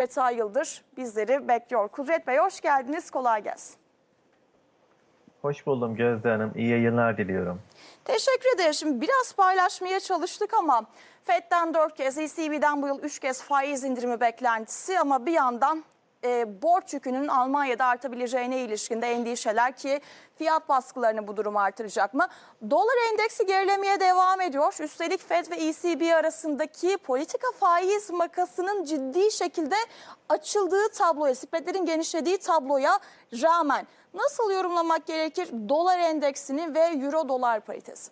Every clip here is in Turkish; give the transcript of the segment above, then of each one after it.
Kudret Yıldır bizleri bekliyor. Kudret Bey hoş geldiniz, kolay gelsin. Hoş buldum Gözde Hanım. İyi yayınlar diliyorum. Teşekkür ederim. Şimdi biraz paylaşmaya çalıştık ama FED'den 4 kez, ECB'den bu yıl 3 kez faiz indirimi beklentisi ama bir yandan e, borç yükünün Almanya'da artabileceğine ilişkin de endişeler ki fiyat baskılarını bu durum artıracak mı? Dolar endeksi gerilemeye devam ediyor. Üstelik FED ve ECB arasındaki politika faiz makasının ciddi şekilde açıldığı tabloya, spreadlerin genişlediği tabloya rağmen nasıl yorumlamak gerekir dolar endeksini ve euro dolar paritesi?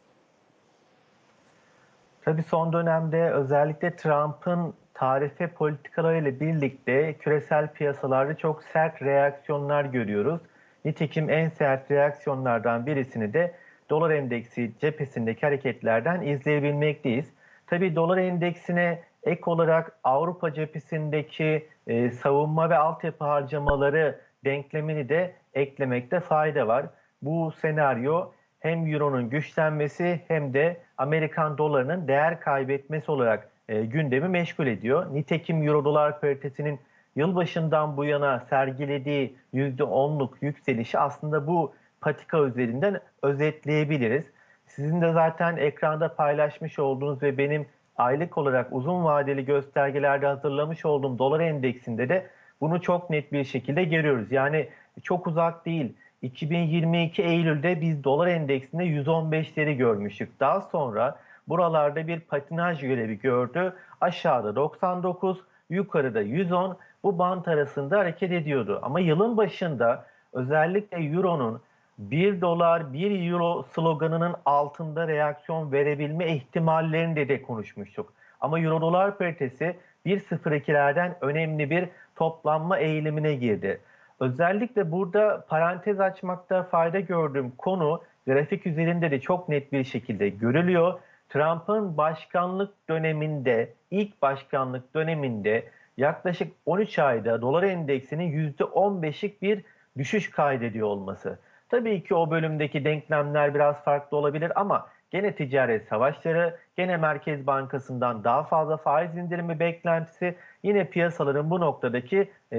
Tabii son dönemde özellikle Trump'ın tarife politikalarıyla birlikte küresel piyasalarda çok sert reaksiyonlar görüyoruz. Nitekim en sert reaksiyonlardan birisini de dolar endeksi cephesindeki hareketlerden izleyebilmekteyiz. Tabii dolar endeksine ek olarak Avrupa cephesindeki e, savunma ve altyapı harcamaları denklemini de eklemekte fayda var. Bu senaryo hem euronun güçlenmesi hem de Amerikan dolarının değer kaybetmesi olarak e, gündemi meşgul ediyor. Nitekim euro dolar paritesinin yılbaşından bu yana sergilediği %10'luk yükselişi aslında bu patika üzerinden özetleyebiliriz. Sizin de zaten ekranda paylaşmış olduğunuz ve benim aylık olarak uzun vadeli göstergelerde hazırlamış olduğum dolar endeksinde de bunu çok net bir şekilde görüyoruz. Yani çok uzak değil. 2022 Eylül'de biz dolar endeksinde 115'leri görmüştük. Daha sonra buralarda bir patinaj görevi gördü. Aşağıda 99, yukarıda 110 bu bant arasında hareket ediyordu. Ama yılın başında özellikle Euro'nun 1 dolar 1 euro sloganının altında reaksiyon verebilme ihtimallerinde de konuşmuştuk. Ama euro dolar paritesi 1.02'lerden önemli bir toplanma eğilimine girdi. Özellikle burada parantez açmakta fayda gördüğüm konu grafik üzerinde de çok net bir şekilde görülüyor. Trump'ın başkanlık döneminde, ilk başkanlık döneminde yaklaşık 13 ayda dolar endeksinin %15'lik bir düşüş kaydediyor olması. Tabii ki o bölümdeki denklemler biraz farklı olabilir ama gene ticaret savaşları, gene Merkez Bankası'ndan daha fazla faiz indirimi beklentisi, yine piyasaların bu noktadaki e,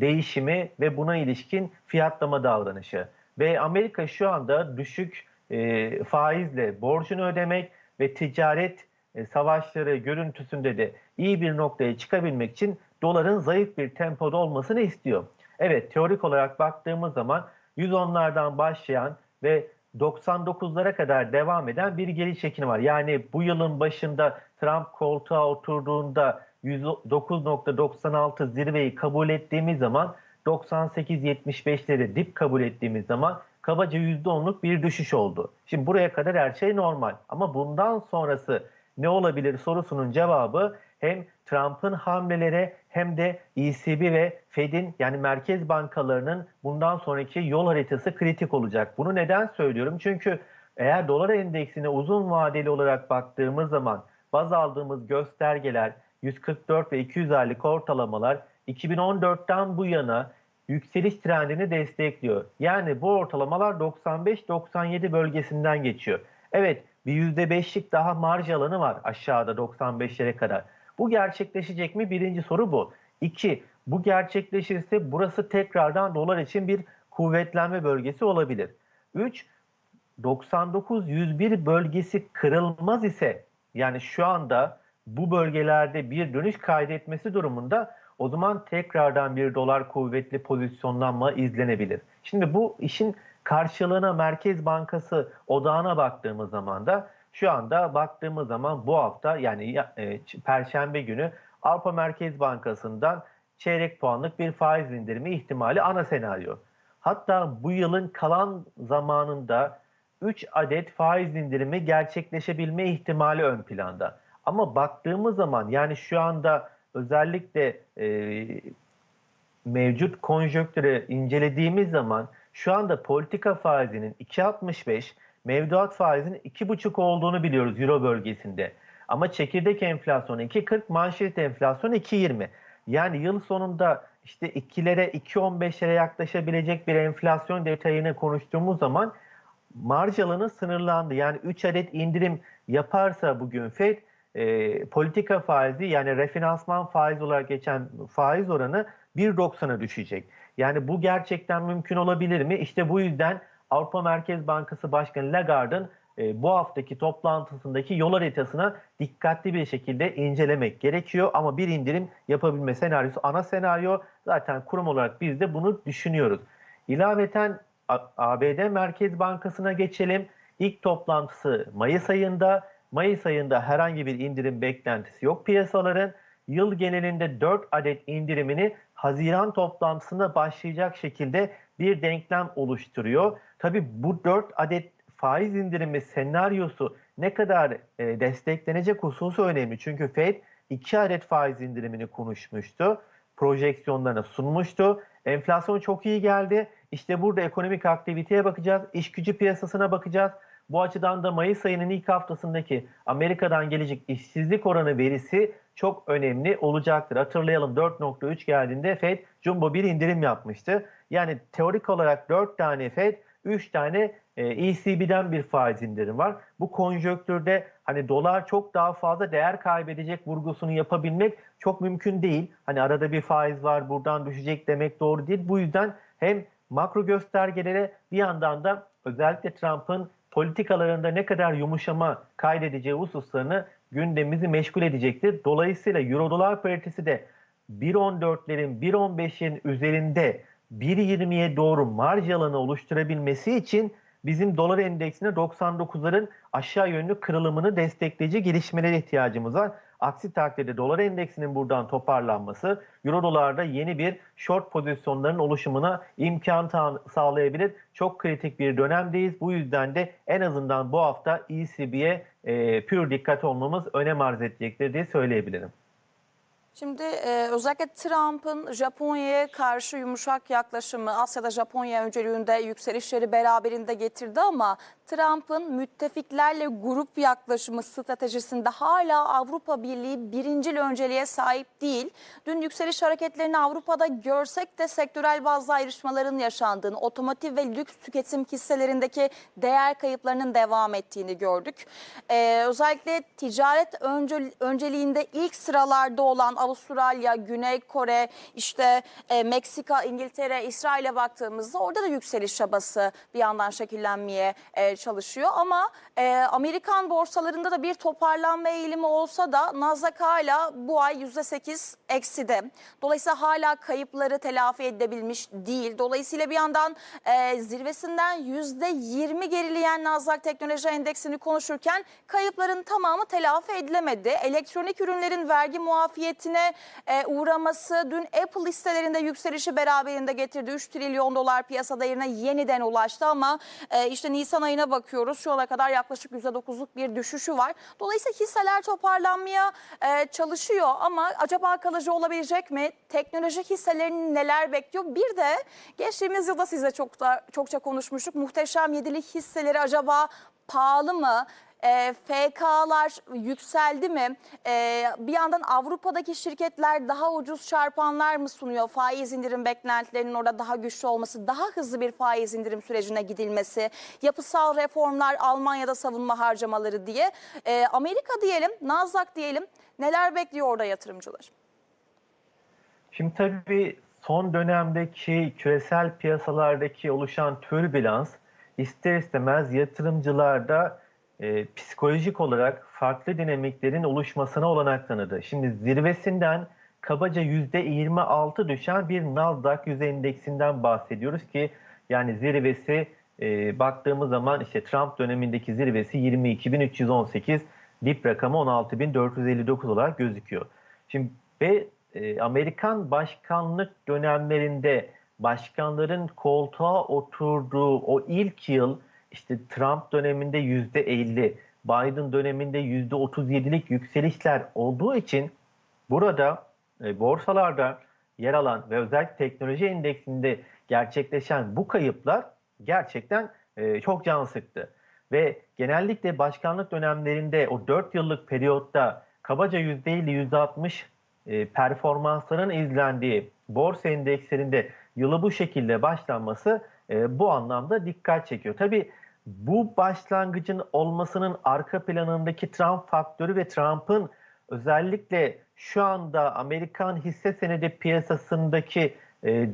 değişimi ve buna ilişkin fiyatlama davranışı. Ve Amerika şu anda düşük e, faizle borcunu ödemek ve ticaret e, savaşları görüntüsünde de iyi bir noktaya çıkabilmek için doların zayıf bir tempoda olmasını istiyor. Evet teorik olarak baktığımız zaman 110'lardan başlayan ve 99'lara kadar devam eden bir geri çekilme var. Yani bu yılın başında Trump koltuğa oturduğunda 109.96 zirveyi kabul ettiğimiz zaman 98.75'leri dip kabul ettiğimiz zaman kabaca %10'luk bir düşüş oldu. Şimdi buraya kadar her şey normal ama bundan sonrası ne olabilir sorusunun cevabı hem Trump'ın hamleleri hem de ECB ve Fed'in yani merkez bankalarının bundan sonraki yol haritası kritik olacak. Bunu neden söylüyorum? Çünkü eğer dolar endeksine uzun vadeli olarak baktığımız zaman baz aldığımız göstergeler 144 ve 200 aylık ortalamalar 2014'ten bu yana yükseliş trendini destekliyor. Yani bu ortalamalar 95-97 bölgesinden geçiyor. Evet bir %5'lik daha marj alanı var aşağıda 95'lere kadar. Bu gerçekleşecek mi? Birinci soru bu. İki, bu gerçekleşirse burası tekrardan dolar için bir kuvvetlenme bölgesi olabilir. Üç, 99-101 bölgesi kırılmaz ise yani şu anda bu bölgelerde bir dönüş kaydetmesi durumunda o zaman tekrardan bir dolar kuvvetli pozisyonlanma izlenebilir. Şimdi bu işin karşılığına Merkez Bankası odağına baktığımız zaman da şu anda baktığımız zaman bu hafta yani e, Perşembe günü Avrupa Merkez Bankası'ndan çeyrek puanlık bir faiz indirimi ihtimali ana senaryo. Hatta bu yılın kalan zamanında 3 adet faiz indirimi gerçekleşebilme ihtimali ön planda. Ama baktığımız zaman yani şu anda özellikle e, mevcut konjonktürü incelediğimiz zaman şu anda politika faizinin 2.65, mevduat faizinin 2.5 olduğunu biliyoruz Euro bölgesinde. Ama çekirdek enflasyonu 2.40, manşet enflasyonu 2.20. Yani yıl sonunda işte 2'lere 2.15'lere yaklaşabilecek bir enflasyon detayını konuştuğumuz zaman marj alanı sınırlandı. Yani 3 adet indirim yaparsa bugün FED e, politika faizi yani refinansman faiz olarak geçen faiz oranı 1.90'a düşecek. Yani bu gerçekten mümkün olabilir mi? İşte bu yüzden Avrupa Merkez Bankası Başkanı Lagarde'ın e, bu haftaki toplantısındaki yol haritasına dikkatli bir şekilde incelemek gerekiyor. Ama bir indirim yapabilme senaryosu ana senaryo. Zaten kurum olarak biz de bunu düşünüyoruz. İlaveten ABD Merkez Bankası'na geçelim. İlk toplantısı Mayıs ayında. Mayıs ayında herhangi bir indirim beklentisi yok piyasaların. Yıl genelinde 4 adet indirimini Haziran toplantısında başlayacak şekilde bir denklem oluşturuyor. Tabii bu 4 adet faiz indirimi senaryosu ne kadar e, desteklenecek hususu önemli. Çünkü Fed 2 adet faiz indirimini konuşmuştu. Projeksiyonlarına sunmuştu. Enflasyon çok iyi geldi. İşte burada ekonomik aktiviteye bakacağız. iş gücü piyasasına bakacağız. Bu açıdan da Mayıs ayının ilk haftasındaki Amerika'dan gelecek işsizlik oranı verisi çok önemli olacaktır. Hatırlayalım 4.3 geldiğinde Fed Jumbo bir indirim yapmıştı. Yani teorik olarak 4 tane Fed, 3 tane e, ECB'den bir faiz indirim var. Bu konjonktürde hani dolar çok daha fazla değer kaybedecek vurgusunu yapabilmek çok mümkün değil. Hani arada bir faiz var buradan düşecek demek doğru değil. Bu yüzden hem makro göstergelere bir yandan da özellikle Trump'ın politikalarında ne kadar yumuşama kaydedeceği hususlarını gündemimizi meşgul edecektir. Dolayısıyla euro dolar paritesi de 1.14'lerin 1.15'in üzerinde 1.20'ye doğru marj alanı oluşturabilmesi için bizim dolar endeksine 99'ların aşağı yönlü kırılımını destekleyici gelişmelere ihtiyacımız var. Aksi takdirde dolar endeksinin buradan toparlanması euro dolarda yeni bir short pozisyonların oluşumuna imkan sağlayabilir. Çok kritik bir dönemdeyiz. Bu yüzden de en azından bu hafta ECB'ye e, pür dikkat olmamız önem arz edecektir diye söyleyebilirim. Şimdi e, özellikle Trump'ın Japonya'ya karşı yumuşak yaklaşımı Asya'da Japonya öncülüğünde yükselişleri beraberinde getirdi ama Trump'ın müttefiklerle grup yaklaşımı stratejisinde hala Avrupa Birliği birincil önceliğe sahip değil. Dün yükseliş hareketlerini Avrupa'da görsek de sektörel bazı ayrışmaların yaşandığını, otomotiv ve lüks tüketim hisselerindeki değer kayıplarının devam ettiğini gördük. Ee, özellikle ticaret önce, önceliğinde ilk sıralarda olan Avustralya, Güney Kore, işte e, Meksika, İngiltere, İsrail'e baktığımızda orada da yükseliş çabası bir yandan şekillenmeye e, çalışıyor. Ama e, Amerikan borsalarında da bir toparlanma eğilimi olsa da Nasdaq hala bu ay %8 ekside. Dolayısıyla hala kayıpları telafi edebilmiş değil. Dolayısıyla bir yandan e, zirvesinden %20 gerileyen Nasdaq Teknoloji Endeksini konuşurken kayıpların tamamı telafi edilemedi. Elektronik ürünlerin vergi muafiyetine e, uğraması dün Apple listelerinde yükselişi beraberinde getirdi. 3 trilyon dolar piyasa değerine yeniden ulaştı ama e, işte Nisan ayına bakıyoruz. Şu ana kadar yaklaşık %9'luk bir düşüşü var. Dolayısıyla hisseler toparlanmaya e, çalışıyor ama acaba kalıcı olabilecek mi? Teknoloji hisselerini neler bekliyor? Bir de geçtiğimiz yılda size çok da çokça konuşmuştuk. Muhteşem yedili hisseleri acaba pahalı mı? E, FK'lar yükseldi mi? E, bir yandan Avrupa'daki şirketler daha ucuz çarpanlar mı sunuyor? Faiz indirim beklentilerinin orada daha güçlü olması, daha hızlı bir faiz indirim sürecine gidilmesi, yapısal reformlar, Almanya'da savunma harcamaları diye. E, Amerika diyelim, Nasdaq diyelim. Neler bekliyor orada yatırımcılar? Şimdi tabii son dönemdeki küresel piyasalardaki oluşan türbülans ister istemez yatırımcılarda e, psikolojik olarak farklı dinamiklerin oluşmasına olanak tanıdı. Şimdi zirvesinden kabaca %26 düşen bir Nasdaq yüz endeksinden bahsediyoruz ki yani zirvesi e, baktığımız zaman işte Trump dönemindeki zirvesi 22.318 dip rakamı 16.459 olarak gözüküyor. Şimdi ve e, Amerikan başkanlık dönemlerinde başkanların koltuğa oturduğu o ilk yıl işte Trump döneminde yüzde 50, Biden döneminde yüzde 37'lik yükselişler olduğu için burada e, borsalarda yer alan ve özellikle teknoloji endeksinde gerçekleşen bu kayıplar gerçekten e, çok can sıktı. Ve genellikle başkanlık dönemlerinde o 4 yıllık periyotta kabaca %50, %60 e, performansların izlendiği borsa endekslerinde yılı bu şekilde başlanması e, bu anlamda dikkat çekiyor. Tabii bu başlangıcın olmasının arka planındaki Trump faktörü ve Trump'ın özellikle şu anda Amerikan hisse senedi piyasasındaki e,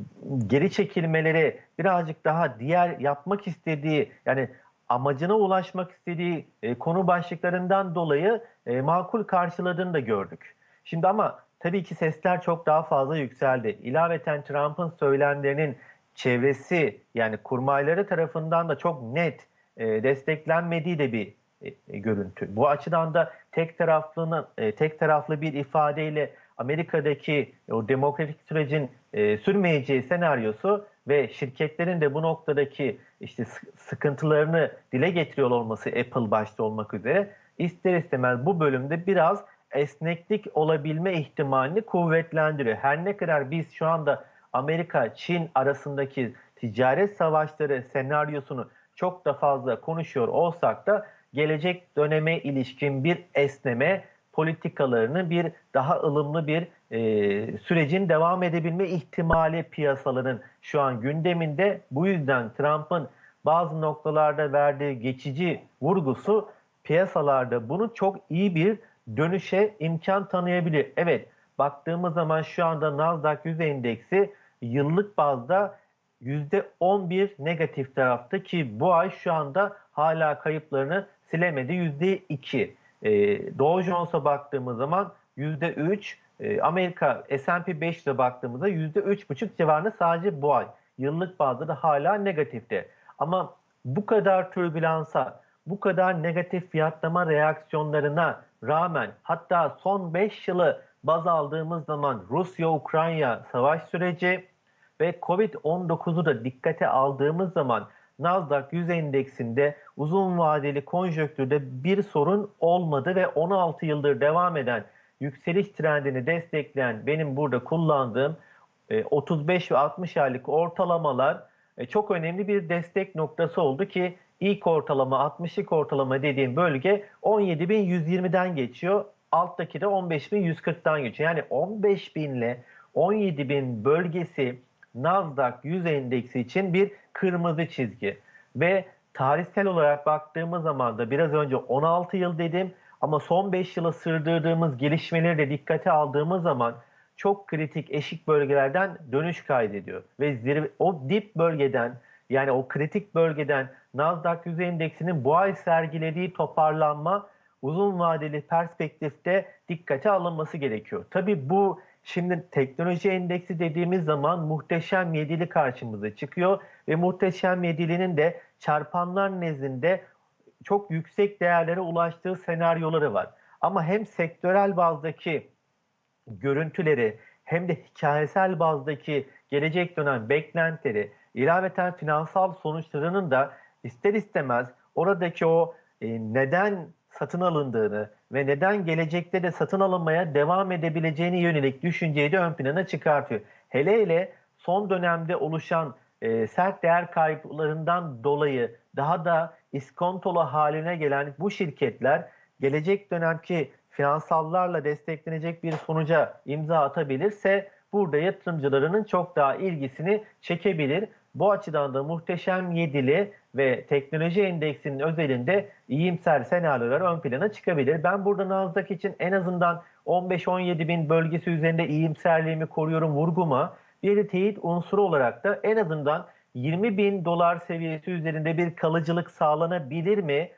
geri çekilmeleri birazcık daha diğer yapmak istediği yani amacına ulaşmak istediği e, konu başlıklarından dolayı e, makul karşıladığını da gördük. Şimdi ama tabii ki sesler çok daha fazla yükseldi. İlaveten Trump'ın söylemlerinin çevresi yani kurmayları tarafından da çok net e, desteklenmediği de bir e, e, görüntü. Bu açıdan da tek taraflının e, tek taraflı bir ifadeyle Amerika'daki o demokratik sürecin e, sürmeyeceği senaryosu ve şirketlerin de bu noktadaki işte sı- sıkıntılarını dile getiriyor olması Apple başta olmak üzere ister istemez bu bölümde biraz esneklik olabilme ihtimalini kuvvetlendiriyor. Her ne kadar biz şu anda Amerika Çin arasındaki ticaret savaşları senaryosunu çok da fazla konuşuyor olsak da gelecek döneme ilişkin bir esneme politikalarını bir daha ılımlı bir e, sürecin devam edebilme ihtimali piyasaların şu an gündeminde. Bu yüzden Trump'ın bazı noktalarda verdiği geçici vurgusu piyasalarda bunu çok iyi bir dönüşe imkan tanıyabilir. Evet baktığımız zaman şu anda Nasdaq 100 endeksi yıllık bazda %11 negatif tarafta ki bu ay şu anda hala kayıplarını silemedi %2. E, Dow Jones'a baktığımız zaman %3, e, Amerika S&P 5'e baktığımızda %3,5 civarında sadece bu ay. Yıllık bazda da hala negatifte. Ama bu kadar türbülansa, bu kadar negatif fiyatlama reaksiyonlarına rağmen hatta son 5 yılı baz aldığımız zaman Rusya-Ukrayna savaş süreci ve Covid-19'u da dikkate aldığımız zaman Nasdaq 100 endeksinde uzun vadeli konjöktürde bir sorun olmadı ve 16 yıldır devam eden yükseliş trendini destekleyen benim burada kullandığım e, 35 ve 60 aylık ortalamalar e, çok önemli bir destek noktası oldu ki ilk ortalama 60'lık ortalama dediğim bölge 17.120'den geçiyor. Alttaki de 15.140'dan geçiyor. Yani 15.000 ile 17.000 bölgesi Nasdaq 100 endeksi için bir kırmızı çizgi. Ve tarihsel olarak baktığımız zaman da biraz önce 16 yıl dedim ama son 5 yıla sırdırdığımız gelişmeleri de dikkate aldığımız zaman çok kritik eşik bölgelerden dönüş kaydediyor. Ve zirve, o dip bölgeden yani o kritik bölgeden Nasdaq 100 endeksinin bu ay sergilediği toparlanma uzun vadeli perspektifte dikkate alınması gerekiyor. Tabii bu şimdi teknoloji endeksi dediğimiz zaman muhteşem yedili karşımıza çıkıyor ve muhteşem yedilinin de çarpanlar nezdinde çok yüksek değerlere ulaştığı senaryoları var. Ama hem sektörel bazdaki görüntüleri hem de hikayesel bazdaki gelecek dönem beklentileri, ilaveten finansal sonuçlarının da ister istemez oradaki o e, neden satın alındığını ve neden gelecekte de satın alınmaya devam edebileceğini yönelik düşünceyi de ön plana çıkartıyor. Hele hele son dönemde oluşan e, sert değer kayıplarından dolayı daha da iskontolu haline gelen bu şirketler gelecek dönemki finansallarla desteklenecek bir sonuca imza atabilirse burada yatırımcılarının çok daha ilgisini çekebilir. Bu açıdan da muhteşem yedili ve teknoloji endeksinin özelinde iyimser senaryolar ön plana çıkabilir. Ben burada Nasdaq için en azından 15-17 bin bölgesi üzerinde iyimserliğimi koruyorum vurguma. Bir de teyit unsuru olarak da en azından 20 bin dolar seviyesi üzerinde bir kalıcılık sağlanabilir mi?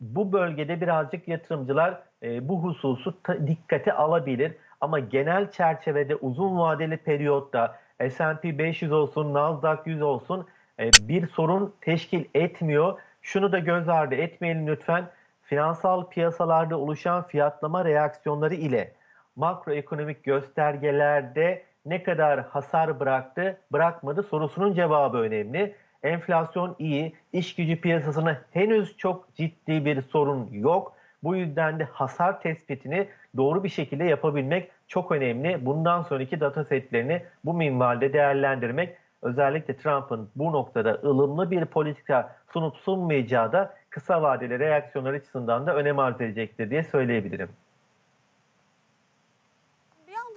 Bu bölgede birazcık yatırımcılar e, bu hususu dikkate alabilir. Ama genel çerçevede uzun vadeli periyotta S&P 500 olsun, Nasdaq 100 olsun bir sorun teşkil etmiyor. Şunu da göz ardı etmeyelim lütfen. Finansal piyasalarda oluşan fiyatlama reaksiyonları ile makroekonomik göstergelerde ne kadar hasar bıraktı, bırakmadı sorusunun cevabı önemli. Enflasyon iyi, iş gücü piyasasına henüz çok ciddi bir sorun yok. Bu yüzden de hasar tespitini doğru bir şekilde yapabilmek çok önemli. Bundan sonraki data setlerini bu minvalde değerlendirmek özellikle Trump'ın bu noktada ılımlı bir politika sunup sunmayacağı da kısa vadeli reaksiyonlar açısından da önem arz edecektir diye söyleyebilirim.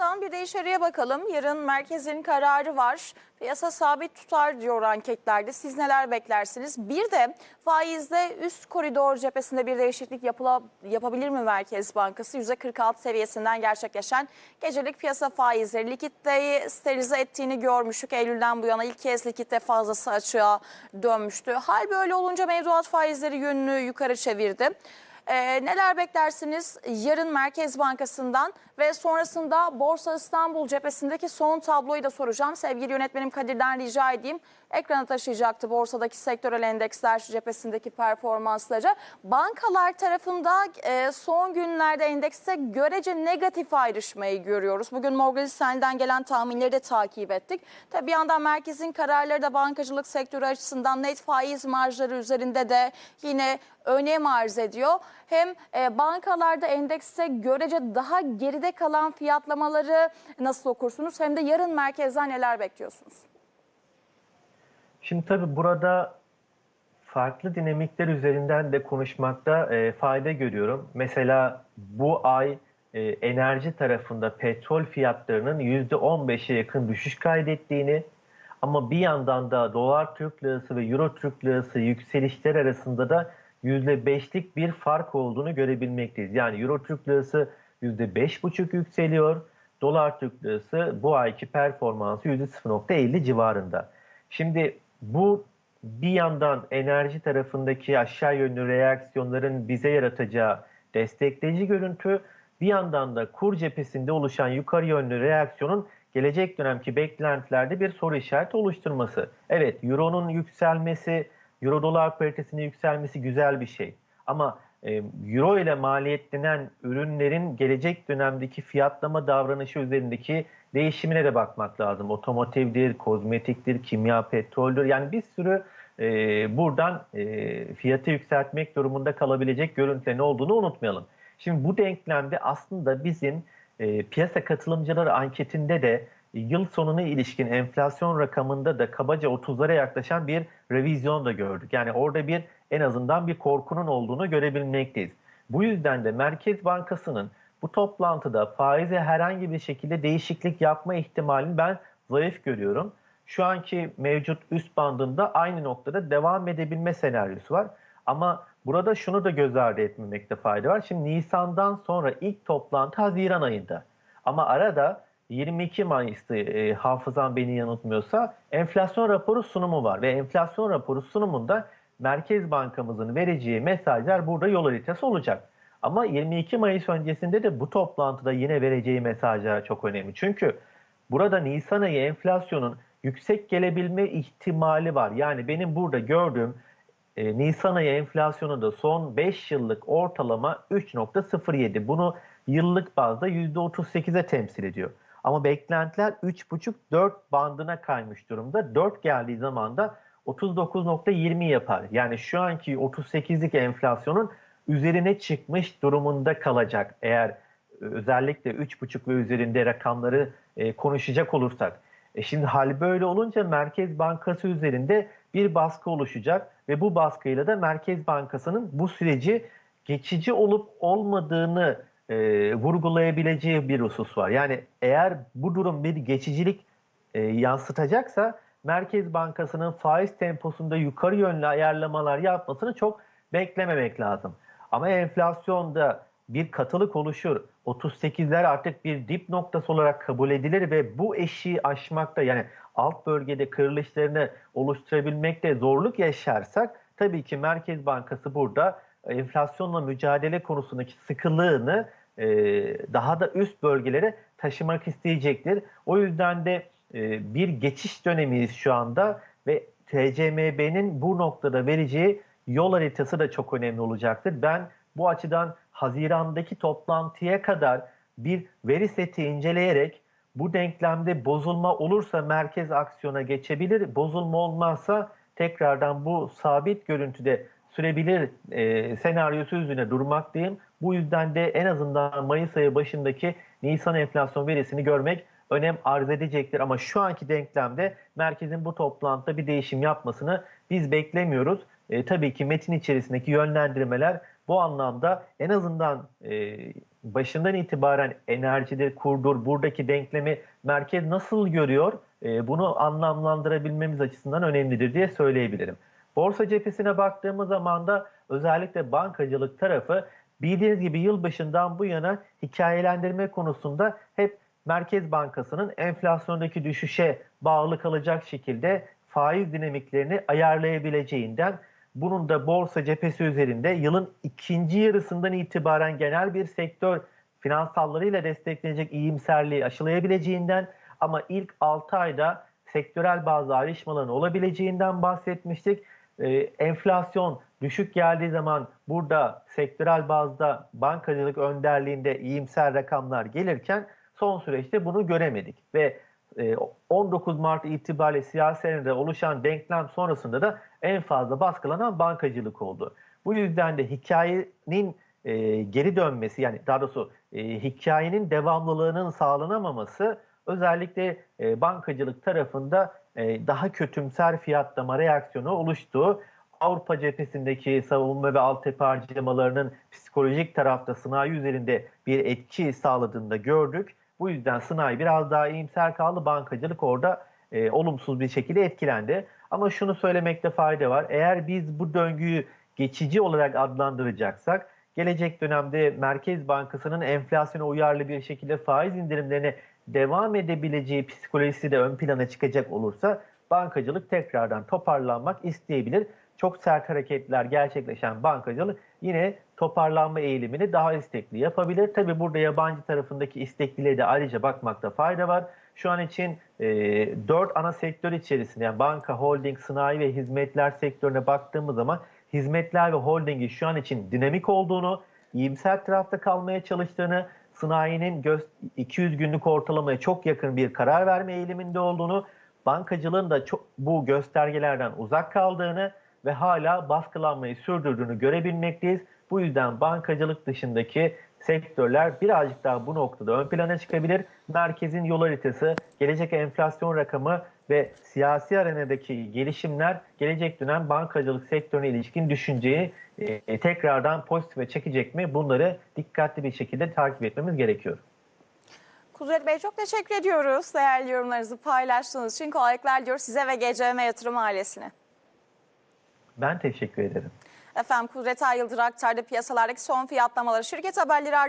Buradan bir de içeriye bakalım. Yarın merkezin kararı var. Piyasa sabit tutar diyor anketlerde. Siz neler beklersiniz? Bir de faizde üst koridor cephesinde bir değişiklik yapıla, yapabilir mi Merkez Bankası? %46 seviyesinden gerçekleşen gecelik piyasa faizleri likiditeyi sterilize ettiğini görmüştük. Eylül'den bu yana ilk kez likitte fazlası açığa dönmüştü. Hal böyle olunca mevduat faizleri yönünü yukarı çevirdi. Ee, neler beklersiniz yarın Merkez Bankası'ndan ve sonrasında Borsa İstanbul cephesindeki son tabloyu da soracağım. Sevgili yönetmenim Kadir'den rica edeyim. Ekrana taşıyacaktı borsadaki sektörel endeksler cephesindeki performansları. Bankalar tarafında e, son günlerde endekste görece negatif ayrışmayı görüyoruz. Bugün Morgan Stanley'den gelen tahminleri de takip ettik. Tabii bir yandan merkezin kararları da bankacılık sektörü açısından net faiz marjları üzerinde de yine önem arz ediyor. Hem e, bankalarda endekste görece daha geride kalan fiyatlamaları nasıl okursunuz hem de yarın merkezden neler bekliyorsunuz? Şimdi tabii burada farklı dinamikler üzerinden de konuşmakta e, fayda görüyorum. Mesela bu ay e, enerji tarafında petrol fiyatlarının %15'e yakın düşüş kaydettiğini ama bir yandan da dolar Türk lirası ve euro Türk lirası yükselişler arasında da %5'lik bir fark olduğunu görebilmekteyiz. Yani euro Türk lirası %5,5 yükseliyor. Dolar Türk lirası bu ayki performansı %0.50 civarında. Şimdi bu bir yandan enerji tarafındaki aşağı yönlü reaksiyonların bize yaratacağı destekleyici görüntü, bir yandan da kur cephesinde oluşan yukarı yönlü reaksiyonun gelecek dönemki beklentilerde bir soru işareti oluşturması. Evet, euronun yükselmesi, euro dolar paritesinin yükselmesi güzel bir şey. Ama e, euro ile maliyetlenen ürünlerin gelecek dönemdeki fiyatlama davranışı üzerindeki değişimine de bakmak lazım. Otomotivdir, kozmetiktir, kimya, petroldür. Yani bir sürü e, buradan e, fiyatı yükseltmek durumunda kalabilecek görüntülerin olduğunu unutmayalım. Şimdi bu denklemde aslında bizim e, piyasa katılımcıları anketinde de yıl sonuna ilişkin enflasyon rakamında da kabaca 30'lara yaklaşan bir revizyon da gördük. Yani orada bir en azından bir korkunun olduğunu görebilmekteyiz. Bu yüzden de Merkez Bankası'nın bu toplantıda faize herhangi bir şekilde değişiklik yapma ihtimalini ben zayıf görüyorum. Şu anki mevcut üst bandında aynı noktada devam edebilme senaryosu var. Ama burada şunu da göz ardı etmemekte fayda var. Şimdi Nisan'dan sonra ilk toplantı Haziran ayında. Ama arada 22 Mayıs'ta e, hafızam beni yanıltmıyorsa enflasyon raporu sunumu var. Ve enflasyon raporu sunumunda Merkez Bankamızın vereceği mesajlar burada yol haritası olacak. Ama 22 Mayıs öncesinde de bu toplantıda yine vereceği mesajlar çok önemli. Çünkü burada Nisan ayı enflasyonun yüksek gelebilme ihtimali var. Yani benim burada gördüğüm e, Nisan ayı enflasyonunda son 5 yıllık ortalama 3.07. Bunu yıllık bazda %38'e temsil ediyor. Ama beklentiler 3.5-4 bandına kaymış durumda. 4 geldiği zaman da 39.20 yapar. Yani şu anki 38'lik enflasyonun üzerine çıkmış durumunda kalacak. Eğer özellikle 3.5 ve üzerinde rakamları e, konuşacak olursak. E şimdi hal böyle olunca Merkez Bankası üzerinde bir baskı oluşacak ve bu baskıyla da Merkez Bankası'nın bu süreci geçici olup olmadığını e, vurgulayabileceği bir husus var. Yani eğer bu durum bir geçicilik e, yansıtacaksa Merkez Bankası'nın faiz temposunda yukarı yönlü ayarlamalar yapmasını çok beklememek lazım. Ama enflasyonda bir katılık oluşur. 38'ler artık bir dip noktası olarak kabul edilir ve bu eşiği aşmakta yani alt bölgede kırılışlarını oluşturabilmekte zorluk yaşarsak tabii ki Merkez Bankası burada enflasyonla mücadele konusundaki sıkılığını e, daha da üst bölgelere taşımak isteyecektir. O yüzden de e, bir geçiş dönemiyiz şu anda ve TCMB'nin bu noktada vereceği yol haritası da çok önemli olacaktır. Ben bu açıdan Haziran'daki toplantıya kadar bir veri seti inceleyerek bu denklemde bozulma olursa merkez aksiyona geçebilir. Bozulma olmazsa tekrardan bu sabit görüntüde sürebilir e, senaryosu üzerine durmaktayım. Bu yüzden de en azından Mayıs ayı başındaki Nisan enflasyon verisini görmek önem arz edecektir. Ama şu anki denklemde merkezin bu toplantıda bir değişim yapmasını biz beklemiyoruz. E, tabii ki metin içerisindeki yönlendirmeler Bu anlamda en azından e, başından itibaren enerjidir, kurdur, buradaki denklemi merkez nasıl görüyor e, bunu anlamlandırabilmemiz açısından önemlidir diye söyleyebilirim. Borsa cephesine baktığımız zaman da özellikle bankacılık tarafı bildiğiniz gibi yılbaşından bu yana hikayelendirme konusunda hep Merkez Bankası'nın enflasyondaki düşüşe bağlı kalacak şekilde faiz dinamiklerini ayarlayabileceğinden bunun da borsa cephesi üzerinde yılın ikinci yarısından itibaren genel bir sektör finansallarıyla desteklenecek iyimserliği aşılayabileceğinden ama ilk 6 ayda sektörel bazı ayrışmaların olabileceğinden bahsetmiştik. Ee, enflasyon düşük geldiği zaman burada sektörel bazda bankacılık önderliğinde iyimser rakamlar gelirken son süreçte bunu göremedik ve e, 19 Mart itibariyle siyasetinde oluşan denklem sonrasında da en fazla baskılanan bankacılık oldu. Bu yüzden de hikayenin e, geri dönmesi yani daha doğrusu e, hikayenin devamlılığının sağlanamaması özellikle e, bankacılık tarafında e, daha kötümser fiyatlama reaksiyonu oluştu. Avrupa cephesindeki savunma ve altyapı harcamalarının psikolojik tarafta sanayi üzerinde bir etki sağladığını da gördük. Bu yüzden sanayi biraz daha iyimser kaldı. Bankacılık orada e, olumsuz bir şekilde etkilendi. Ama şunu söylemekte fayda var. Eğer biz bu döngüyü geçici olarak adlandıracaksak gelecek dönemde Merkez Bankası'nın enflasyona uyarlı bir şekilde faiz indirimlerine devam edebileceği psikolojisi de ön plana çıkacak olursa bankacılık tekrardan toparlanmak isteyebilir. Çok sert hareketler gerçekleşen bankacılık yine toparlanma eğilimini daha istekli yapabilir. Tabi burada yabancı tarafındaki istekliliğe de ayrıca bakmakta fayda var. Şu an için e, 4 ana sektör içerisinde yani banka, holding, sanayi ve hizmetler sektörüne baktığımız zaman hizmetler ve holdingin şu an için dinamik olduğunu, iyimser tarafta kalmaya çalıştığını, sanayinin göz- 200 günlük ortalamaya çok yakın bir karar verme eğiliminde olduğunu, bankacılığın da çok, bu göstergelerden uzak kaldığını ve hala baskılanmayı sürdürdüğünü görebilmekteyiz. Bu yüzden bankacılık dışındaki sektörler birazcık daha bu noktada ön plana çıkabilir. Merkezin yol haritası, gelecek enflasyon rakamı ve siyasi arenadaki gelişimler gelecek dönem bankacılık sektörüne ilişkin düşünceyi e, tekrardan pozitife çekecek mi? Bunları dikkatli bir şekilde takip etmemiz gerekiyor. Kudret Bey çok teşekkür ediyoruz. Değerli yorumlarınızı paylaştığınız için kolaylıklar diliyoruz size ve GCM Yatırım ailesine. Ben teşekkür ederim. Efendim Kudret Ay Yıldır aktardı piyasalardaki son fiyatlamaları. Şirket haberleri ardından